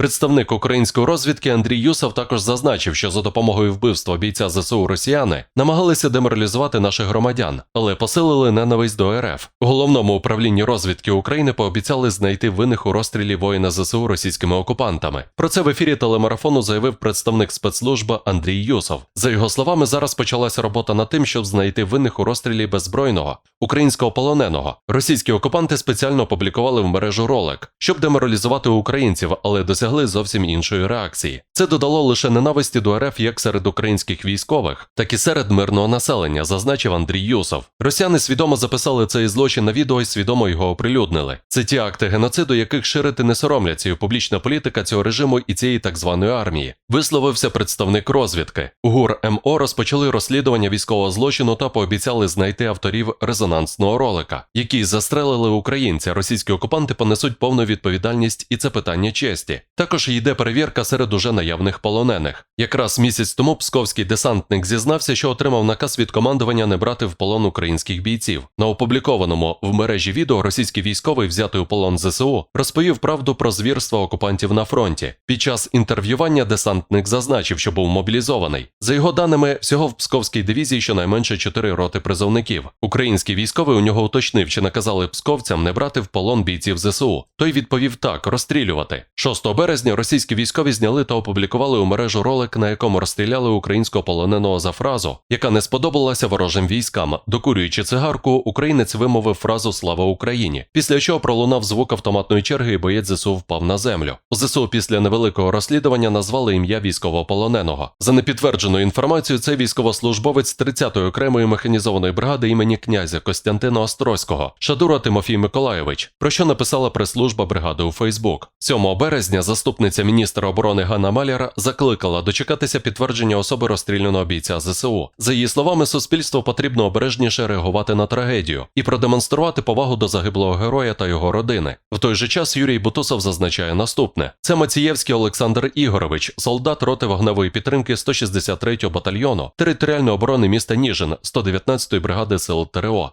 Представник української розвідки Андрій Юсов також зазначив, що за допомогою вбивства бійця ЗСУ росіяни намагалися деморалізувати наших громадян, але посилили ненависть до РФ. Головному управлінні розвідки України пообіцяли знайти винних у розстрілі воїна ЗСУ російськими окупантами. Про це в ефірі телемарафону заявив представник спецслужби Андрій Юсов. За його словами, зараз почалася робота над тим, щоб знайти винних у розстрілі беззбройного українського полоненого. Російські окупанти спеціально опублікували в мережу ролик, щоб деморалізувати українців, але досягли зовсім іншої реакції. Це додало лише ненависті до РФ як серед українських військових, так і серед мирного населення, зазначив Андрій Юсов. Росіяни свідомо записали цей злочин на відео і свідомо його оприлюднили. Це ті акти геноциду, яких ширити не соромляться, і публічна політика цього режиму і цієї так званої армії. Висловився представник розвідки. ГУР МО розпочали розслідування військового злочину та пообіцяли знайти авторів резонансного ролика, які застрелили українця. Російські окупанти понесуть повну відповідальність, і це питання честі. Також йде перевірка серед уже наявних полонених. Якраз місяць тому псковський десантник зізнався, що отримав наказ від командування не брати в полон українських бійців. На опублікованому в мережі відео російський військовий, взятий у полон ЗСУ, розповів правду про звірства окупантів на фронті. Під час інтерв'ювання десантник зазначив, що був мобілізований. За його даними, всього в псковській дивізії щонайменше чотири роти призовників. Український військовий у нього уточнив, чи наказали псковцям не брати в полон бійців ЗСУ. Той відповів так: розстрілювати. 6 березня російські військові зняли та опублікували у мережу ролик, на якому розстріляли українського полоненого за фразу, яка не сподобалася ворожим військам. Докурюючи цигарку, українець вимовив фразу Слава Україні. Після чого пролунав звук автоматної черги, і боєць ЗСУ впав на землю. ЗСУ після невеликого розслідування назвали ім'я військовополоненого. За непідтвердженою інформацією, це військовослужбовець 30-ї окремої механізованої бригади імені князя Костянтина Острозького, Шадура Тимофій Миколайович, про що написала прес-служба бригади у Фейсбук. 7 березня заступниця міністра оборони Ганна Маляр закликала дочекатися підтвердження особи розстріляного бійця ЗСУ. За її словами, суспільству потрібно обережніше реагувати на трагедію і продемонструвати повагу до загиблого героя та його родини. В той же час Юрій Бутусов зазначає наступне: це Мацієвський Олександр Ігорович, солдат роти вогневої підтримки 163-го батальйону територіальної оборони міста Ніжин 119-ї бригади сил ТРО.